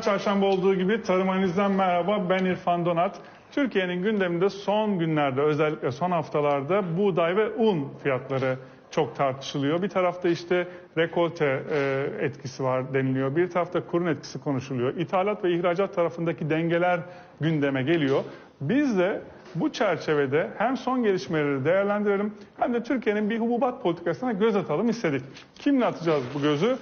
Her çarşamba olduğu gibi Tarım Analiz'den merhaba ben İrfan Donat. Türkiye'nin gündeminde son günlerde özellikle son haftalarda buğday ve un fiyatları çok tartışılıyor. Bir tarafta işte rekolte e, etkisi var deniliyor. Bir tarafta kurun etkisi konuşuluyor. İthalat ve ihracat tarafındaki dengeler gündeme geliyor. Biz de bu çerçevede hem son gelişmeleri değerlendirelim hem de Türkiye'nin bir hububat politikasına göz atalım istedik. Kimle atacağız bu gözü?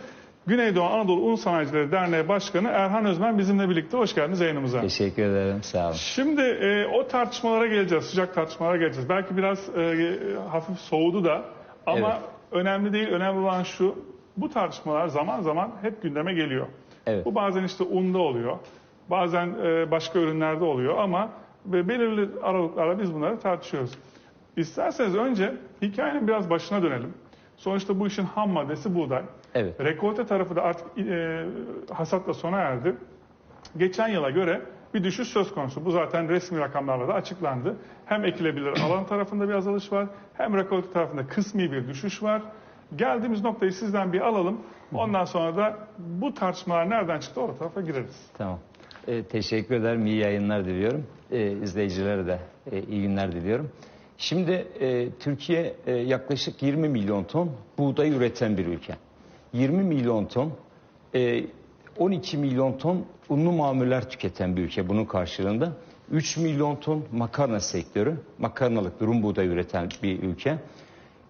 Güneydoğu Anadolu Un Sanayicileri Derneği Başkanı Erhan Özmen bizimle birlikte. Hoş geldiniz yayınımıza. Teşekkür ederim. Sağ olun. Şimdi e, o tartışmalara geleceğiz, sıcak tartışmalara geleceğiz. Belki biraz e, hafif soğudu da ama Evet. önemli değil, önemli olan şu, bu tartışmalar zaman zaman hep gündeme geliyor. Evet. Bu bazen işte unda oluyor, bazen e, başka ürünlerde oluyor ama belirli aralıklarla biz bunları tartışıyoruz. İsterseniz önce hikayenin biraz başına dönelim. Sonuçta bu işin ham maddesi buğday. Evet. Rekolte tarafı da artık e, hasatla sona erdi. Geçen yıla göre bir düşüş söz konusu. Bu zaten resmi rakamlarla da açıklandı. Hem ekilebilir alan tarafında bir azalış var, hem rekolte tarafında kısmi bir düşüş var. Geldiğimiz noktayı sizden bir alalım. Ondan sonra da bu tartışmalar nereden çıktı o tarafa gireriz. Tamam. Ee, teşekkür ederim. İyi yayınlar diliyorum. Ee, izleyicilere de e, iyi günler diliyorum. Şimdi e, Türkiye e, yaklaşık 20 milyon ton buğday üreten bir ülke. 20 milyon ton, e, 12 milyon ton unlu mamuller tüketen bir ülke bunun karşılığında. 3 milyon ton makarna sektörü, makarnalık durum buğday üreten bir ülke.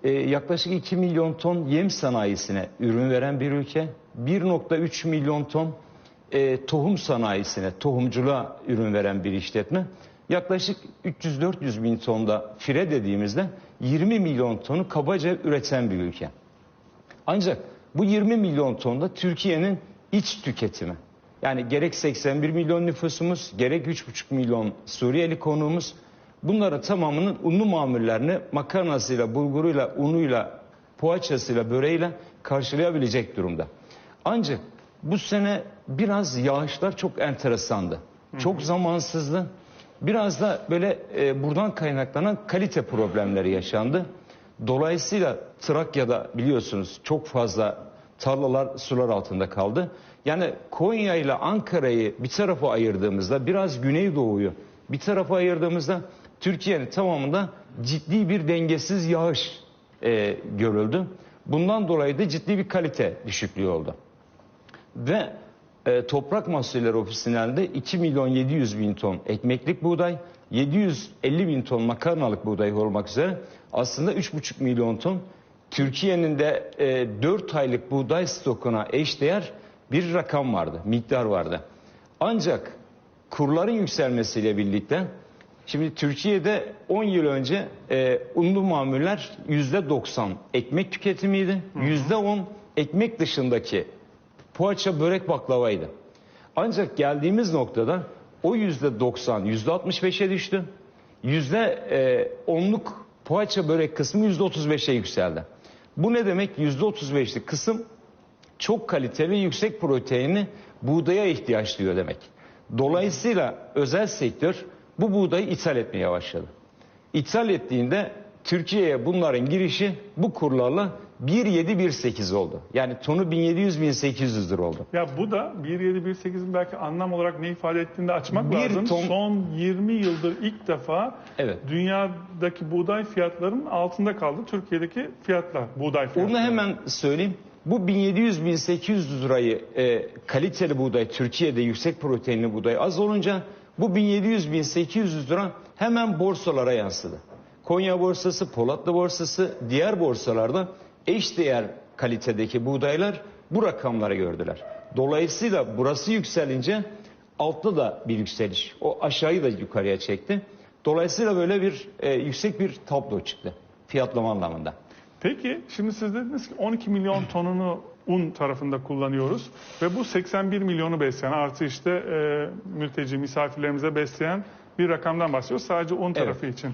E, yaklaşık 2 milyon ton yem sanayisine ürün veren bir ülke. 1.3 milyon ton e, tohum sanayisine, tohumculuğa ürün veren bir işletme. Yaklaşık 300-400 bin tonda fire dediğimizde 20 milyon tonu kabaca üreten bir ülke. Ancak bu 20 milyon tonda Türkiye'nin iç tüketimi. Yani gerek 81 milyon nüfusumuz, gerek 3,5 milyon Suriyeli konuğumuz bunların tamamının unlu mamullerini makarnasıyla, bulguruyla, unuyla, poğaçasıyla, böreğiyle karşılayabilecek durumda. Ancak bu sene biraz yağışlar çok enteresandı. Çok zamansızdı. Biraz da böyle e, buradan kaynaklanan kalite problemleri yaşandı. Dolayısıyla Trakya'da biliyorsunuz çok fazla tarlalar sular altında kaldı. Yani Konya ile Ankara'yı bir tarafa ayırdığımızda biraz Güneydoğu'yu bir tarafa ayırdığımızda Türkiye'nin tamamında ciddi bir dengesiz yağış e, görüldü. Bundan dolayı da ciddi bir kalite düşüklüğü oldu. Ve e, Toprak Mahsulleri Ofisi'nden de 2 milyon 700 bin ton ekmeklik buğday, 750 bin ton makarnalık buğday olmak üzere aslında 3,5 milyon ton Türkiye'nin de e, 4 aylık buğday stokuna eşdeğer bir rakam vardı, miktar vardı. Ancak kurların yükselmesiyle birlikte şimdi Türkiye'de 10 yıl önce e, unlu mamuller %90 ekmek tüketimiydi. %10 ekmek dışındaki poğaça, börek, baklavaydı. Ancak geldiğimiz noktada o yüzde 90, yüzde 65'e düştü. Yüzde e, onluk poğaça, börek kısmı yüzde 35'e yükseldi. Bu ne demek? Yüzde 35'lik kısım çok kaliteli, yüksek proteinli buğdaya ihtiyaç duyuyor demek. Dolayısıyla özel sektör bu buğdayı ithal etmeye başladı. İthal ettiğinde Türkiye'ye bunların girişi bu kurlarla 1.7-1.8 oldu. Yani tonu 1700-1800 lira oldu. Ya bu da 1.7-1.8'in belki anlam olarak ne ifade ettiğini de açmak Bir lazım. ton- Son 20 yıldır ilk defa Evet. dünyadaki buğday fiyatlarının altında kaldı Türkiye'deki fiyatlar, buğday fiyatları. Onu hemen söyleyeyim. Bu 1700-1800 lirayı e, kaliteli buğday Türkiye'de yüksek proteinli buğday az olunca bu 1700-1800 lira hemen borsalara yansıdı. Konya borsası, Polatlı borsası, diğer borsalarda eşdeğer kalitedeki buğdaylar bu rakamları gördüler. Dolayısıyla burası yükselince altta da bir yükseliş. O aşağıyı da yukarıya çekti. Dolayısıyla böyle bir e, yüksek bir tablo çıktı fiyatlama anlamında. Peki şimdi siz dediniz ki 12 milyon tonunu un tarafında kullanıyoruz ve bu 81 milyonu besleyen artı işte e, mülteci misafirlerimize besleyen bir rakamdan bahsediyoruz sadece un tarafı için.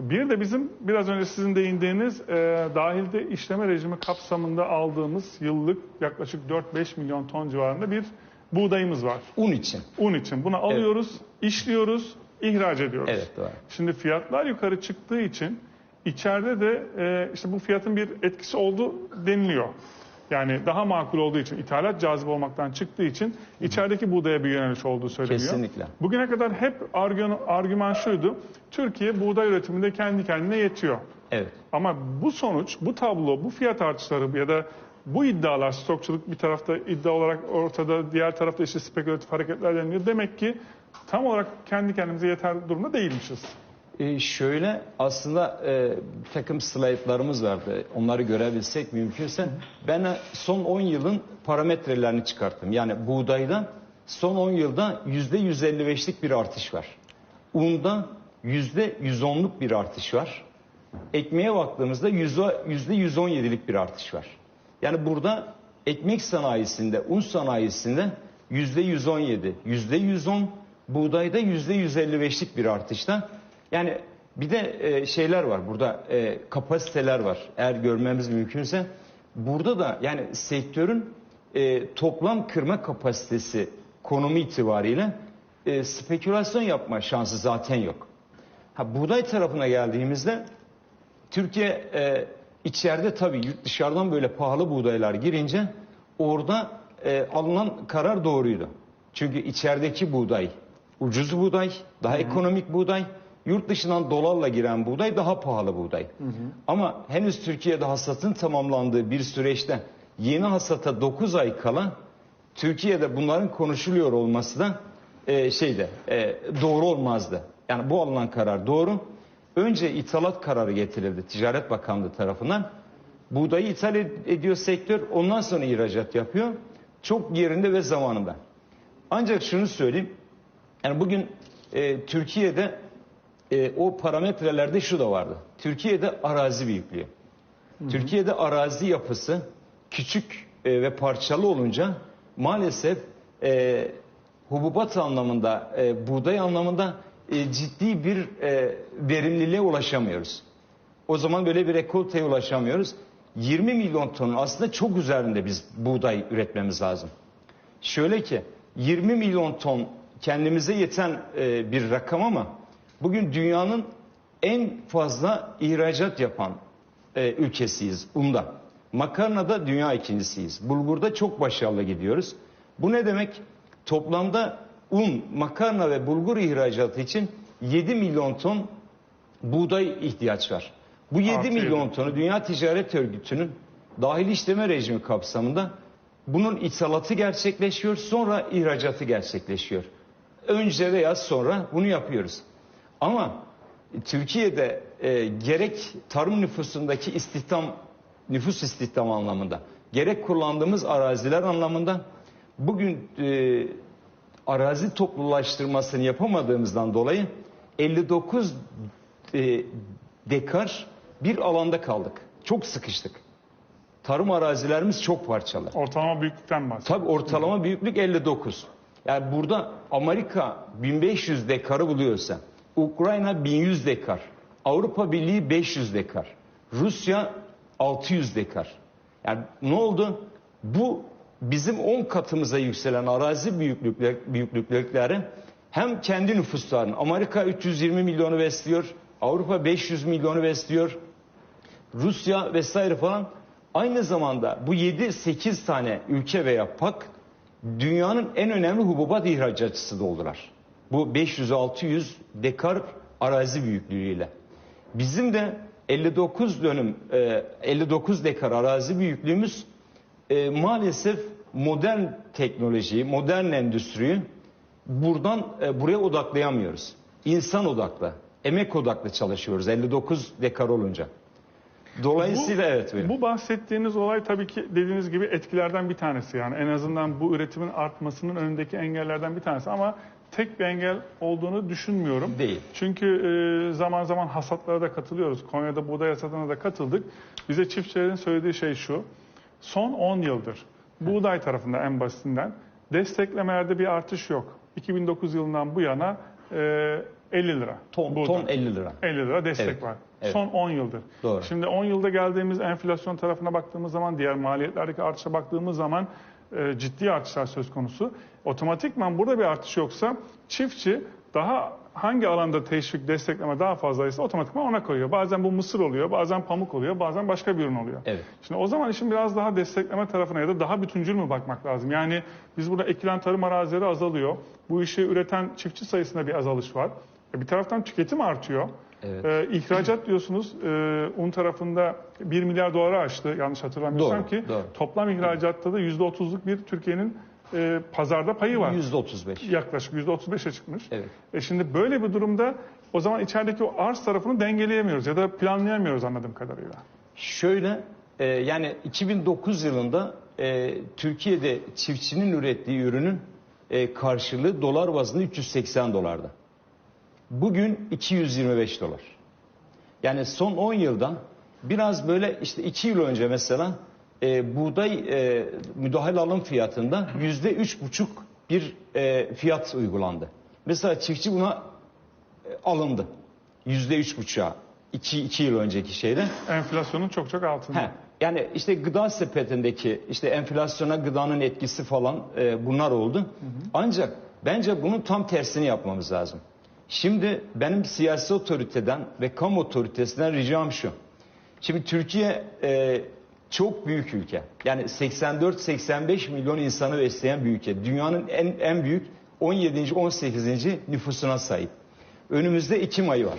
Bir de bizim biraz önce sizin değindiğiniz e, dahilde işleme rejimi kapsamında aldığımız yıllık yaklaşık 4-5 milyon ton civarında bir buğdayımız var. Un için. Un için bunu alıyoruz, işliyoruz, ihraç ediyoruz. Evet doğru. Şimdi fiyatlar yukarı çıktığı için içeride de e, işte bu fiyatın bir etkisi oldu deniliyor. Yani daha makul olduğu için, ithalat cazip olmaktan çıktığı için içerideki buğdaya bir yöneliş olduğu söyleniyor. Kesinlikle. Bugüne kadar hep argüman, argüman şuydu. Türkiye buğday üretiminde kendi kendine yetiyor. Evet. Ama bu sonuç, bu tablo, bu fiyat artışları ya da bu iddialar, stokçuluk bir tarafta iddia olarak ortada, diğer tarafta işte spekülatif hareketler deniyor. Demek ki tam olarak kendi kendimize yeter durumda değilmişiz. Ee, şöyle aslında e, bir takım slaytlarımız vardı. Onları görebilsek mümkünse. Ben e, son 10 yılın parametrelerini çıkarttım. Yani buğdayda son 10 yılda %155'lik bir artış var. Unda %110'luk bir artış var. Ekmeğe baktığımızda %117'lik bir artış var. Yani burada ekmek sanayisinde, un sanayisinde %117, %110, buğdayda %155'lik bir artışta. Yani bir de e, şeyler var burada e, kapasiteler var eğer görmemiz mümkünse. Burada da yani sektörün e, toplam kırma kapasitesi konumu itibariyle e, spekülasyon yapma şansı zaten yok. Ha buğday tarafına geldiğimizde Türkiye e, içeride tabii dışarıdan böyle pahalı buğdaylar girince orada e, alınan karar doğruydu. Çünkü içerideki buğday ucuz buğday, daha ekonomik buğday, yurt dışından dolarla giren buğday daha pahalı buğday. Ama henüz Türkiye'de hasatın tamamlandığı bir süreçte yeni hasata 9 ay kala Türkiye'de bunların konuşuluyor olması da e, şeyde e, doğru olmazdı. Yani bu alınan karar doğru. Önce ithalat kararı getirildi Ticaret Bakanlığı tarafından. Buğdayı ithal ed- ediyor sektör, ondan sonra ihracat yapıyor. Çok yerinde ve zamanında. Ancak şunu söyleyeyim. Yani bugün e, Türkiye'de e, o parametrelerde şu da vardı. Türkiye'de arazi büyüklüğü. Türkiye'de arazi yapısı küçük e, ve parçalı olunca maalesef e, hububat anlamında, e, buğday anlamında e, ciddi bir e, verimliliğe ulaşamıyoruz. O zaman böyle bir rekolteye ulaşamıyoruz. 20 milyon tonun aslında çok üzerinde biz buğday üretmemiz lazım. Şöyle ki 20 milyon ton kendimize yeten e, bir rakam ama bugün dünyanın en fazla ihracat yapan e, ülkesiyiz unda. Makarnada dünya ikincisiyiz. Bulgurda çok başarılı gidiyoruz. Bu ne demek? Toplamda un, makarna ve bulgur ihracatı için 7 milyon ton buğday ihtiyaç var. Bu 7 Artı milyon tonu Dünya Ticaret Örgütü'nün dahil işleme rejimi kapsamında bunun ithalatı gerçekleşiyor, sonra ihracatı gerçekleşiyor. Önce veya sonra bunu yapıyoruz. Ama Türkiye'de e, gerek tarım nüfusundaki istihdam, nüfus istihdamı anlamında, gerek kullandığımız araziler anlamında bugün e, arazi toplulaştırmasını yapamadığımızdan dolayı 59 e, dekar bir alanda kaldık. Çok sıkıştık. Tarım arazilerimiz çok parçalı. Ortalama büyüklükten bahsediyoruz. Tabii ortalama büyüklük 59. Yani burada Amerika 1500 dekarı buluyorsa, Ukrayna 1100 dekar, Avrupa Birliği 500 dekar, Rusya 600 dekar. Yani ne oldu? Bu bizim 10 katımıza yükselen arazi büyüklükler, büyüklükleri hem kendi nüfuslarının Amerika 320 milyonu besliyor, Avrupa 500 milyonu besliyor, Rusya vesaire falan aynı zamanda bu 7-8 tane ülke veya pak dünyanın en önemli hububat ihracatçısı da oldular. Bu 500-600 dekar arazi büyüklüğüyle. Bizim de 59 dönüm, e, 59 dekar arazi büyüklüğümüz e, maalesef modern teknolojiyi, modern endüstriyi buradan e, buraya odaklayamıyoruz. İnsan odaklı, emek odaklı çalışıyoruz 59 dekar olunca. Dolayısıyla evet buyurun. Bu bahsettiğiniz olay tabii ki dediğiniz gibi etkilerden bir tanesi. Yani en azından bu üretimin artmasının önündeki engellerden bir tanesi. Ama tek bir engel olduğunu düşünmüyorum. Değil. Çünkü e, zaman zaman hasatlara da katılıyoruz. Konya'da buğday hasatına da katıldık. Bize çiftçilerin söylediği şey şu. Son 10 yıldır buğday tarafında en basitinden desteklemelerde bir artış yok. 2009 yılından bu yana e, 50 lira. ton, buğday. ton 50 lira. 50 lira destek Evet, var. evet. Son 10 yıldır. Doğru. Şimdi 10 yılda geldiğimiz enflasyon tarafına baktığımız zaman, diğer maliyetlerdeki artışa baktığımız zaman e, ciddi artışlar söz konusu. Otomatikman burada bir artış yoksa çiftçi daha hangi alanda teşvik, destekleme daha fazlaysa otomatikman ona koyuyor. Bazen bu mısır oluyor, bazen pamuk oluyor, bazen başka bir ürün oluyor. Evet. Şimdi o zaman işin biraz daha destekleme tarafına ya da daha bütüncül mü bakmak lazım? Yani biz burada ekilen tarım arazileri azalıyor. Bu işi üreten çiftçi sayısında bir azalış var. E bir taraftan tüketim artıyor. Evet. Ee, ihracat diyorsunuz e, un tarafında 1 milyar doları aştı yanlış hatırlamıyorsam Doğru, ki doğru. toplam ihracatta da %30'luk bir Türkiye'nin e, pazarda payı var. Yüzde otuz beş. Yaklaşık %35'e çıkmış. Evet. E şimdi böyle bir durumda o zaman içerideki o arz tarafını dengeleyemiyoruz ya da planlayamıyoruz anladığım kadarıyla. Şöyle e, yani 2009 yılında e, Türkiye'de çiftçinin ürettiği ürünün e, karşılığı dolar bazında 380 dolarda. Bugün 225 dolar. Yani son 10 yılda biraz böyle işte 2 yıl önce mesela e, buğday e, müdahale alım fiyatında yüzde üç buçuk bir e, fiyat uygulandı. Mesela çiftçi buna e, alındı. Yüzde üç buçuğa. 2 iki yıl önceki şeyde. Enflasyonun çok çok altında. He, yani işte gıda sepetindeki işte enflasyona gıdanın etkisi falan e, bunlar oldu. Ancak bence bunun tam tersini yapmamız lazım. Şimdi benim siyasi otoriteden ve kamu otoritesinden ricam şu. Şimdi Türkiye e, çok büyük ülke. Yani 84-85 milyon insanı besleyen bir ülke. Dünyanın en, en büyük 17. 18. nüfusuna sahip. Önümüzde Ekim ayı var.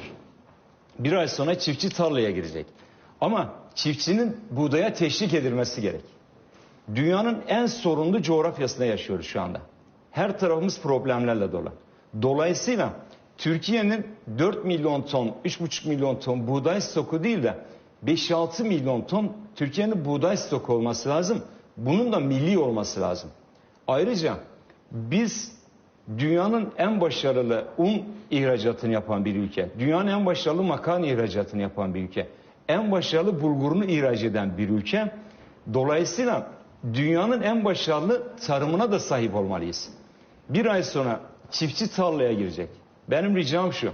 Bir ay sonra çiftçi tarlaya girecek. Ama çiftçinin buğdaya teşvik edilmesi gerek. Dünyanın en sorunlu coğrafyasında yaşıyoruz şu anda. Her tarafımız problemlerle dolu. Dolayısıyla Türkiye'nin 4 milyon ton, 3,5 milyon ton buğday stoku değil de 5-6 milyon ton Türkiye'nin buğday stoku olması lazım. Bunun da milli olması lazım. Ayrıca biz dünyanın en başarılı un ihracatını yapan bir ülke, dünyanın en başarılı makarna ihracatını yapan bir ülke, en başarılı bulgurunu ihraç eden bir ülke. Dolayısıyla dünyanın en başarılı tarımına da sahip olmalıyız. Bir ay sonra çiftçi tarlaya girecek. Benim ricam şu.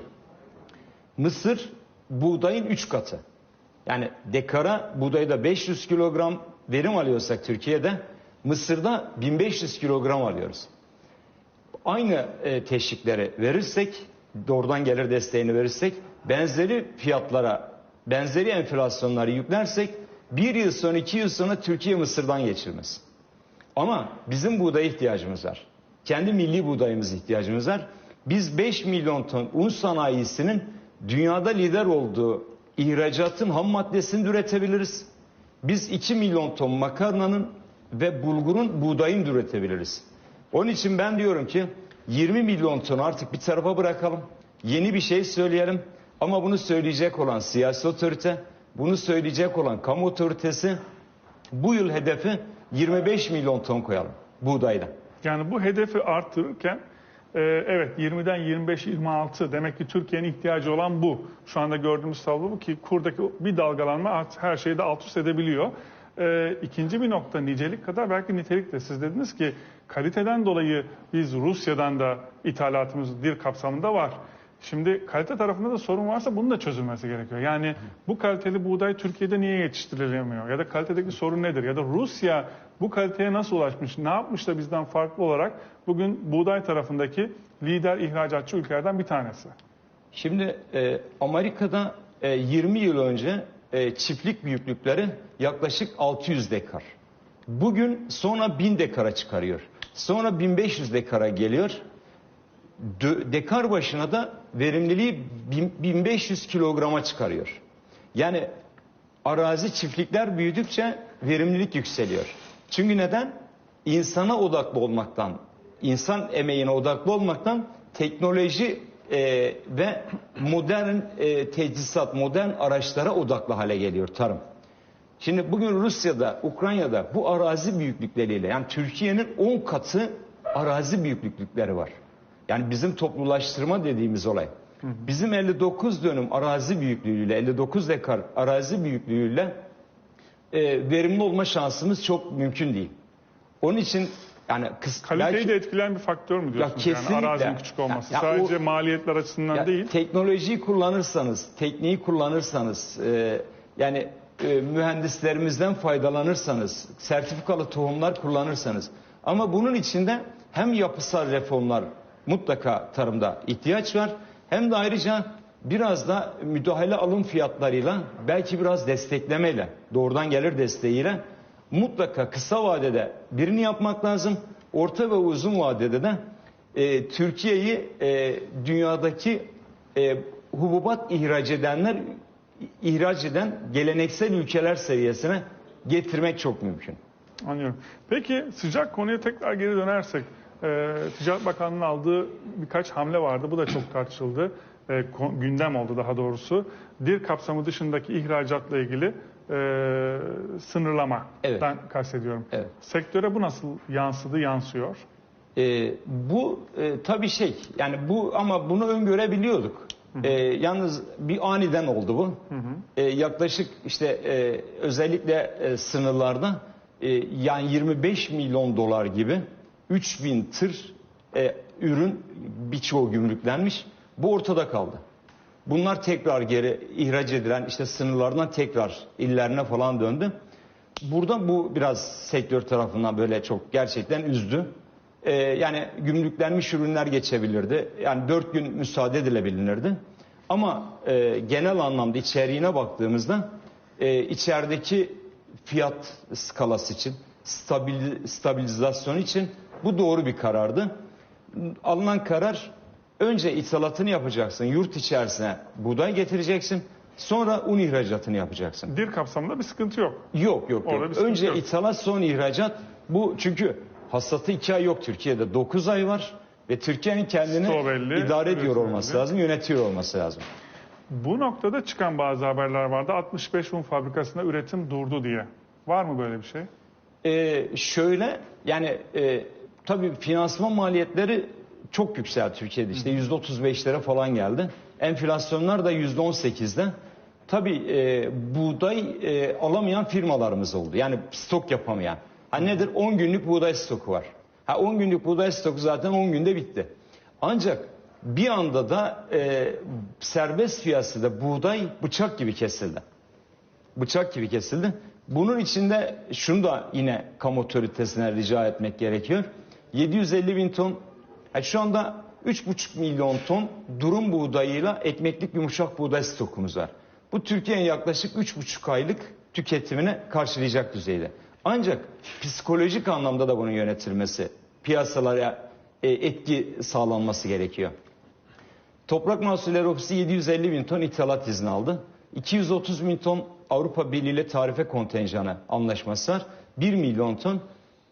Mısır buğdayın 3 katı. Yani dekara buğdayda 500 kilogram verim alıyorsak Türkiye'de Mısır'da 1500 kilogram alıyoruz. Aynı e, teşvikleri verirsek, doğrudan gelir desteğini verirsek, benzeri fiyatlara, benzeri enflasyonları yüklersek bir yıl sonra iki yıl sonra Türkiye Mısır'dan geçilmez. Ama bizim buğdaya ihtiyacımız var. Kendi milli buğdayımız ihtiyacımız var. Biz 5 milyon ton un sanayisinin dünyada lider olduğu ihracatın ham maddesini de üretebiliriz. Biz 2 milyon ton makarnanın ve bulgurun buğdayını da üretebiliriz. Onun için ben diyorum ki 20 milyon ton artık bir tarafa bırakalım. Yeni bir şey söyleyelim. Ama bunu söyleyecek olan siyasi otorite, bunu söyleyecek olan kamu otoritesi bu yıl hedefi 25 milyon ton koyalım buğdayla. Yani bu hedefi arttırırken e, evet 20'den 25-26 demek ki Türkiye'nin ihtiyacı olan bu. Şu anda gördüğümüz tablo bu ki kurdaki bir dalgalanma her şeyi de alt üst edebiliyor. E, ikinci bir nokta nicelik kadar belki nitelik de siz dediniz ki kaliteden dolayı biz Rusya'dan da ithalatımız dir kapsamında var. Şimdi kalite tarafında da sorun varsa bunun da çözülmesi gerekiyor. Yani bu kaliteli buğday Türkiye'de niye yetiştirilemiyor? Ya da kalitedeki sorun nedir? Ya da Rusya bu kaliteye nasıl ulaşmış? Ne yapmış da bizden farklı olarak bugün buğday tarafındaki lider ihracatçı ülkelerden bir tanesi? Şimdi e, Amerika'da e, 20 yıl önce e, çiftlik büyüklükleri yaklaşık 600 dekar. Bugün sonra 1000 dekara çıkarıyor. Sonra 1500 dekara geliyor. Dö- dekar başına da verimliliği bin- 1500 kilograma çıkarıyor. Yani arazi çiftlikler büyüdükçe verimlilik yükseliyor. Çünkü neden? İnsana odaklı olmaktan, insan emeğine odaklı olmaktan teknoloji e, ve modern e, teçhizat, modern araçlara odaklı hale geliyor tarım. Şimdi bugün Rusya'da, Ukrayna'da bu arazi büyüklükleriyle yani Türkiye'nin 10 katı arazi büyüklükleri var. Yani bizim toplulaştırma dediğimiz olay. Bizim 59 dönüm arazi büyüklüğüyle, 59 dekar arazi büyüklüğüyle e, verimli olma şansımız çok mümkün değil. Onun için yani kıs, Kaliteyi belki- de etkileyen bir faktör mü diyorsunuz? kesinlikle. Yani arazinin küçük olması. Ya- ya Sadece o- maliyetler açısından ya değil. Teknolojiyi kullanırsanız, tekniği kullanırsanız, e, yani e, mühendislerimizden faydalanırsanız, sertifikalı tohumlar kullanırsanız. Ama bunun içinde hem yapısal reformlar mutlaka tarımda ihtiyaç var. Hem de ayrıca biraz da müdahale alım fiyatlarıyla belki biraz desteklemeyle doğrudan gelir desteğiyle mutlaka kısa vadede birini yapmak lazım. Orta ve uzun vadede de e, Türkiye'yi e, dünyadaki e, hububat ihraç edenler ihraç eden geleneksel ülkeler seviyesine getirmek çok mümkün. Anlıyorum. Peki sıcak konuya tekrar geri dönersek, e, Ticaret Bakanlığı'nın aldığı birkaç hamle vardı. Bu da çok tartışıldı. E, gündem oldu daha doğrusu. Dir kapsamı dışındaki ihracatla ilgili e, sınırlamadan Evet. kastediyorum. Evet. Sektöre bu nasıl yansıdı, yansıyor? E, bu e, tabii şey yani bu ama bunu öngörebiliyorduk. E, yalnız bir aniden oldu bu. E, yaklaşık işte e, özellikle e, sınırlarda e, yani 25 milyon dolar gibi 3000 tır e, ürün birçoğu gümrüklenmiş. Bu ortada kaldı. Bunlar tekrar geri ihraç edilen işte sınırlardan tekrar illerine falan döndü. Burada bu biraz sektör tarafından böyle çok gerçekten üzdü. Ee, yani gümrüklenmiş ürünler geçebilirdi. Yani dört gün müsaade edilebilirdi. Ama e, genel anlamda içeriğine baktığımızda e, içerideki fiyat skalası için, stabil, stabilizasyon için bu doğru bir karardı. Alınan karar önce ithalatını yapacaksın, yurt içerisine buğday getireceksin, sonra un ihracatını yapacaksın. Dir kapsamında bir sıkıntı yok. Yok yok Orada yok. Önce yok. ithalat sonra ihracat. Bu çünkü hasatı iki ay yok Türkiye'de. 9 ay var ve Türkiye'nin kendini belli, idare ediyor olması belli. lazım, yönetiyor olması lazım. Bu noktada çıkan bazı haberler vardı. 65 un fabrikasında üretim durdu diye. Var mı böyle bir şey? Ee, şöyle yani e, tabii finansman maliyetleri çok yükseldi Türkiye'de işte yüzde 35'lere falan geldi. Enflasyonlar da yüzde 18'de. Tabii e, buğday e, alamayan firmalarımız oldu. Yani stok yapamayan. Ha nedir? 10 günlük buğday stoku var. Ha 10 günlük buğday stoku zaten 10 günde bitti. Ancak bir anda da e, serbest piyasada buğday bıçak gibi kesildi bıçak gibi kesildi. Bunun içinde şunu da yine kamu otoritesine rica etmek gerekiyor. 750 bin ton, yani şu anda 3,5 milyon ton durum buğdayıyla ekmeklik yumuşak buğday stokumuz var. Bu Türkiye'nin yaklaşık 3,5 aylık tüketimini karşılayacak düzeyde. Ancak psikolojik anlamda da bunun yönetilmesi, piyasalara e, etki sağlanması gerekiyor. Toprak Mahsulleri Ofisi 750 bin ton ithalat izni aldı. 230 bin ton Avrupa Birliği ile tarife kontenjanı anlaşması var. 1 milyon ton.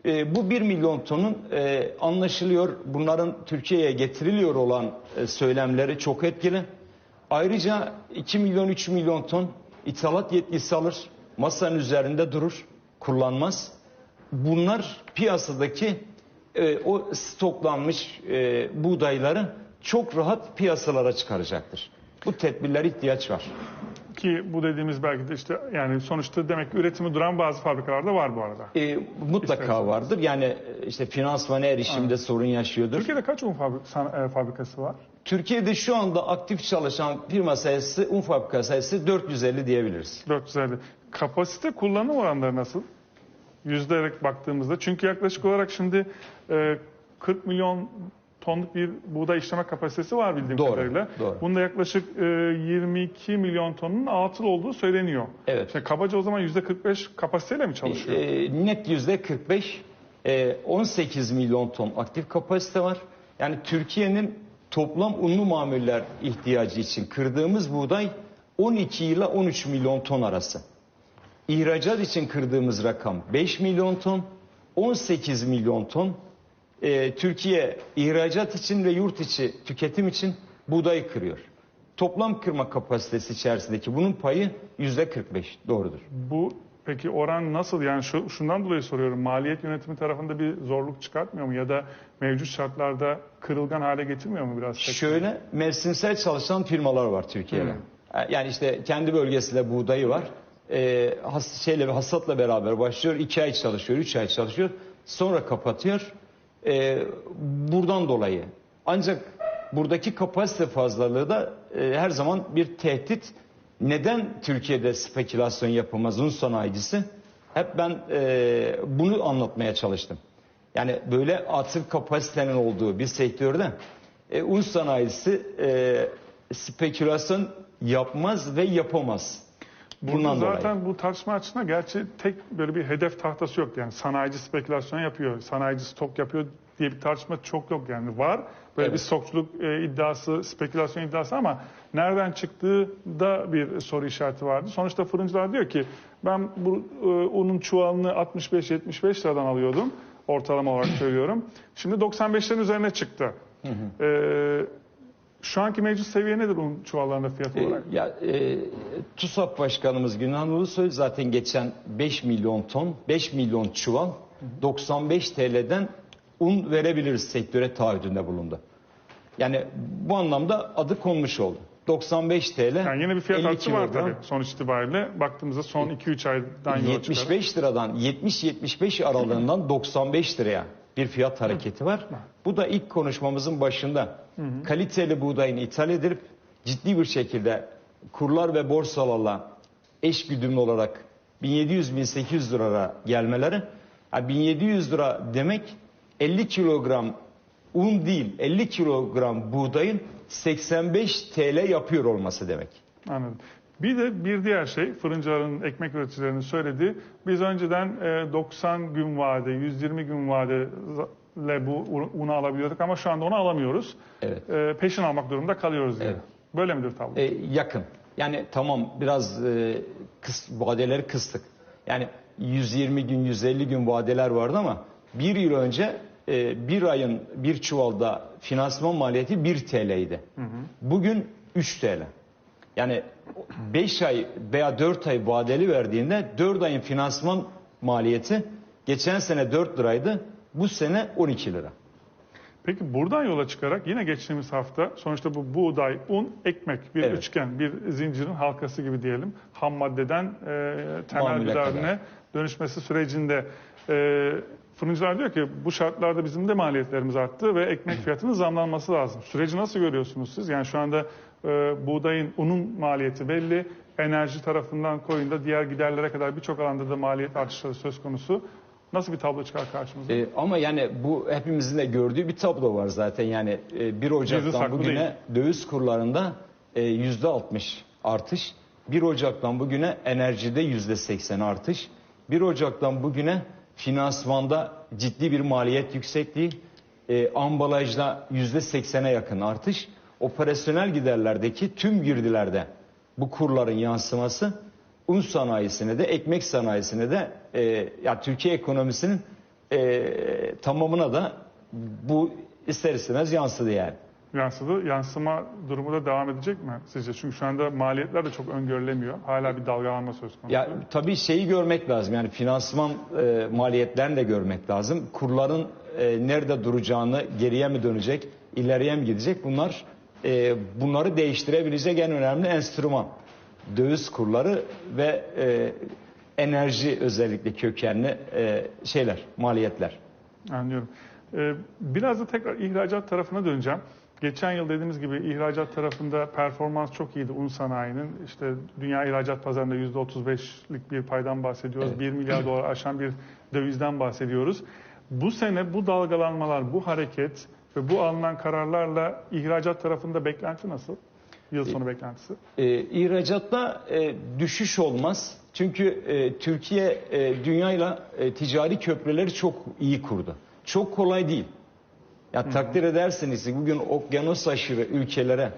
E, bu 1 milyon tonun e, anlaşılıyor, bunların Türkiye'ye getiriliyor olan e, söylemleri çok etkili. Ayrıca 2 milyon 3 milyon ton ithalat yetkisi alır, masanın üzerinde durur, kullanmaz. Bunlar piyasadaki e, o stoklanmış e, buğdayları çok rahat piyasalara çıkaracaktır. Bu tedbirlere ihtiyaç var. Ki bu dediğimiz belki de işte yani sonuçta demek ki üretimi duran bazı fabrikalarda var bu arada. E, mutlaka İsterseniz. vardır. Yani e, işte finansmana erişimde sorun yaşıyordur. Türkiye'de kaç un fabri- san- e, fabrikası var? Türkiye'de şu anda aktif çalışan firma sayısı, un fabrika sayısı 450 diyebiliriz. 450. Kapasite kullanım oranları nasıl? Yüzde baktığımızda. Çünkü yaklaşık olarak şimdi e, 40 milyon tonluk bir buğday işleme kapasitesi var bildiğim Doğru, kadarıyla. doğru. Bunda yaklaşık e, 22 milyon tonun atıl olduğu söyleniyor. Evet. İşte kabaca o zaman yüzde 45 kapasiteyle mi çalışıyor? E, net yüzde 45, e, 18 milyon ton aktif kapasite var. Yani Türkiye'nin toplam unlu mamuller ihtiyacı için kırdığımız buğday 12 ile 13 milyon ton arası. İhracat için kırdığımız rakam 5 milyon ton, 18 milyon ton. E, Türkiye ihracat için ve yurt içi tüketim için buğday kırıyor. Toplam kırma kapasitesi içerisindeki bunun payı yüzde 45 doğrudur. Bu peki oran nasıl? Yani şu, şundan dolayı soruyorum. Maliyet yönetimi tarafında bir zorluk çıkartmıyor mu? Ya da mevcut şartlarda kırılgan hale getirmiyor mu biraz? Şöyle mevsimsel çalışan firmalar var Türkiye'de. Yani işte kendi bölgesinde buğdayı var. Ee, has, şeyle hasatla beraber başlıyor. iki ay çalışıyor, üç ay çalışıyor. Sonra kapatıyor. Ee, buradan dolayı. Ancak buradaki kapasite fazlalığı da e, her zaman bir tehdit. Neden Türkiye'de spekülasyon yapılmaz un sanayicisi? Hep ben e, bunu anlatmaya çalıştım. Yani böyle atıl kapasitenin olduğu bir sektörde E, un sanayisi e, spekülasyon yapmaz ve yapamaz. Burada Bundan zaten dolayı. bu tartışma açısından gerçi tek böyle bir hedef tahtası yok. Yani sanayici spekülasyon yapıyor, sanayici stok yapıyor diye bir tartışma çok yok yani. Var böyle Evet. bir stokçuluk e, iddiası, spekülasyon iddiası ama nereden çıktığı da bir soru işareti vardı. Sonuçta fırıncılar diyor ki ben bu e, unun çuvalını 65-75 liradan alıyordum. Ortalama olarak söylüyorum. Şimdi 95'lerin üzerine çıktı. E, şu anki mevcut seviye nedir un çuvallarında fiyat E, olarak? ya e, TUSAP Başkanımız Günhan Ulusoy zaten geçen 5 milyon ton, 5 milyon çuval 95 TL'den un verebiliriz sektöre taahhüdünde bulundu. Yani bu anlamda adı konmuş oldu. 95 TL. Yani yine bir fiyat 50 artışı var tabii sonuç itibariyle. Baktığımızda son 2-3 aydan yola çıkarak. 75 liradan 70-75 aralığından 95 liraya bir fiyat hareketi var. Bu da ilk konuşmamızın başında kaliteli buğdayın ithal edilip ciddi bir şekilde kurlar ve borsalarla eş güdümlü olarak 1700-1800 liraya gelmeleri. Ha, 1700 lira demek 50 kilogram un değil 50 kilogram buğdayın 85 TL yapıyor olması demek. Anladım. Bir de bir diğer şey fırıncıların, ekmek üreticilerinin söylediği biz önceden e, 90 gün vade, 120 gün vadeyle bu unu alabiliyorduk ama şu anda onu alamıyoruz. Evet. E, peşin almak durumunda kalıyoruz diye. Evet. Böyle midir tablo? E, yakın. Yani tamam biraz e, kıs, vadeleri kıstık. Yani 120 gün 150 gün vadeler vardı ama bir yıl önce e, bir ayın bir çuvalda finansman maliyeti 1 TL'ydi. Bugün 3 TL. Yani 5 ay veya 4 ay vadeli verdiğinde 4 ayın finansman maliyeti geçen sene 4 liraydı. Bu sene 12 lira. Peki buradan yola çıkarak yine geçtiğimiz hafta sonuçta bu buğday, un, ekmek bir Evet. üçgen, bir zincirin halkası gibi diyelim. Ham maddeden e, temel gıda dönüşmesi sürecinde e, fırıncılar diyor ki bu şartlarda bizim de maliyetlerimiz arttı ve ekmek fiyatının zamlanması lazım. Süreci nasıl görüyorsunuz siz? Yani şu anda e, buğdayın, unun maliyeti belli. Enerji tarafından koyun da diğer giderlere kadar birçok alanda da maliyet artışları söz konusu. Nasıl bir tablo çıkar karşımıza? E, ama yani bu hepimizin de gördüğü bir tablo var zaten. Yani e, 1 Gizli Ocak'tan bugüne değil. döviz kurlarında e, yüzde 60 artış. 1 Ocak'tan bugüne enerjide yüzde 80 artış. 1 Ocak'tan bugüne finansmanda ciddi bir maliyet yüksekliği. E, ambalajda yüzde 80'e yakın artış. Operasyonel giderlerdeki tüm girdilerde bu kurların yansıması un sanayisine de ekmek sanayisine de e, ya Türkiye ekonomisinin e, tamamına da bu ister istemez yansıdı yani. yansıdı. Yansıma durumu da devam edecek mi sizce? Çünkü şu anda maliyetler de çok öngörülemiyor. Hala bir dalgalanma söz konusu. Ya tabii şeyi görmek lazım yani finansman e, maliyetlerini de görmek lazım. Kurların e, nerede duracağını geriye mi dönecek, ileriye mi gidecek bunlar e, bunları değiştirebilecek en önemli enstrüman. Döviz kurları ve e, enerji özellikle kökenli e, şeyler, maliyetler. Anlıyorum. Ee, biraz da tekrar ihracat tarafına döneceğim. Geçen yıl dediğimiz gibi ihracat tarafında performans çok iyiydi un sanayinin. İşte dünya ihracat pazarında %35'lik bir paydan bahsediyoruz. Evet. 1 milyar dolar aşan bir dövizden bahsediyoruz. Bu sene bu dalgalanmalar, bu hareket ve bu alınan kararlarla ihracat tarafında beklenti nasıl? Yıl sonu beklentisi. E, ihracatta e, düşüş olmaz. Çünkü e, Türkiye e, dünyayla e, ticari köprüleri çok iyi kurdu. Çok kolay değil. Ya takdir edersiniz bugün okyanus aşırı ülkelere,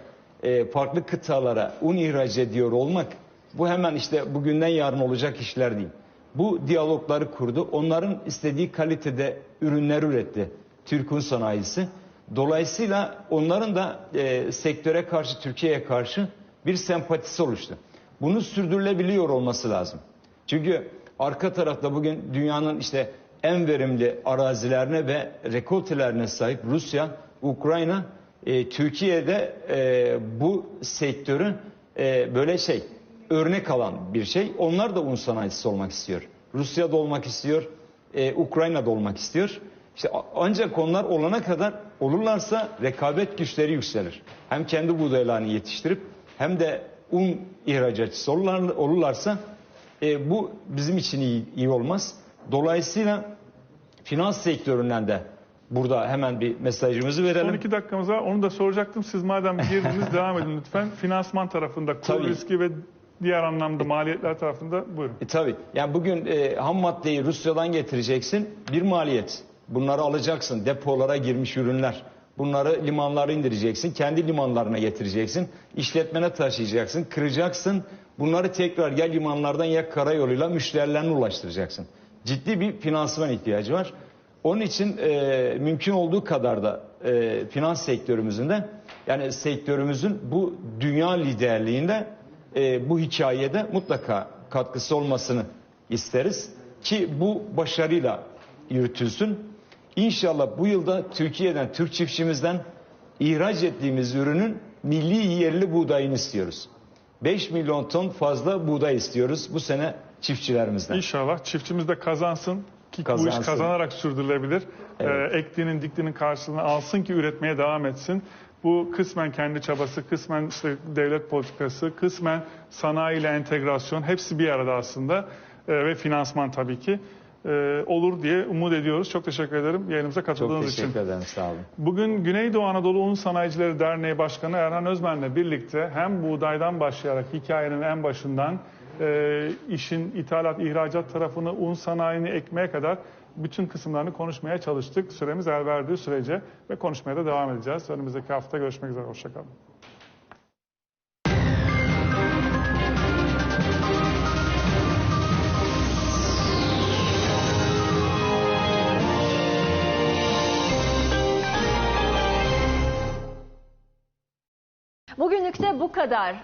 e, farklı kıtalara un ihraç ediyor olmak bu hemen işte bugünden yarın olacak işler değil. Bu diyalogları kurdu. Onların istediği kalitede ürünler üretti Türk un sanayisi. Dolayısıyla onların da e, sektöre karşı, Türkiye'ye karşı bir sempatisi oluştu. Bunu sürdürülebiliyor olması lazım. Çünkü arka tarafta bugün dünyanın işte en verimli arazilerine ve rekoltelerine sahip Rusya, Ukrayna, e, Türkiye'de e, bu sektörü e, böyle şey örnek alan bir şey. Onlar da un sanayicisi olmak istiyor. Rusya'da olmak istiyor, e, Ukrayna'da olmak istiyor. İşte ancak onlar olana kadar olurlarsa rekabet güçleri yükselir. Hem kendi buğdaylarını yetiştirip hem de un ihracatçısı olurlar- olurlarsa e, bu bizim için iyi, iyi olmaz. Dolayısıyla finans sektöründen de burada hemen bir mesajımızı verelim. Son iki dakikamız var. Onu da soracaktım. Siz madem girdiniz devam edin lütfen. Finansman tarafında, kur Tabii. riski ve diğer anlamda maliyetler tarafında buyurun. E, tabii. Yani bugün e, ham maddeyi Rusya'dan getireceksin. Bir maliyet. Bunları alacaksın. Depolara girmiş ürünler. Bunları limanlara indireceksin. Kendi limanlarına getireceksin. İşletmene taşıyacaksın. Kıracaksın. Bunları tekrar ya limanlardan ya karayoluyla müşterilerine ulaştıracaksın. Ciddi bir finansman ihtiyacı var. Onun için e, mümkün olduğu kadar da e, finans sektörümüzün de yani sektörümüzün bu dünya liderliğinde e, bu hikayede mutlaka katkısı olmasını isteriz ki bu başarıyla yürütülsün. İnşallah bu yılda Türkiye'den, Türk çiftçimizden ihraç ettiğimiz ürünün milli yerli buğdayını istiyoruz. 5 milyon ton fazla buğday istiyoruz bu sene çiftçilerimizden. İnşallah çiftçimiz de kazansın ki bu Kazansın. iş kazanarak sürdürülebilir. Evet. Ee, ektiğinin diktiğinin karşılığını alsın ki üretmeye devam etsin. Bu kısmen kendi çabası, kısmen işte devlet politikası, kısmen sanayi ile entegrasyon hepsi bir arada aslında Ee, ve finansman tabii ki Ee, olur diye umut ediyoruz. Çok teşekkür ederim yayınımıza Çok katıldığınız için. teşekkür ederim sağ olun. Bugün Güneydoğu Anadolu Un Sanayicileri Derneği Başkanı Erhan Özmen'le birlikte hem buğdaydan başlayarak hikayenin en başından e, işin ithalat, ihracat tarafını, un sanayini, ekmeğe kadar bütün kısımlarını konuşmaya çalıştık. Süremiz el verdiği sürece ve konuşmaya da devam edeceğiz. Önümüzdeki hafta görüşmek üzere. Hoşçakalın. Bugünlük de bu kadar.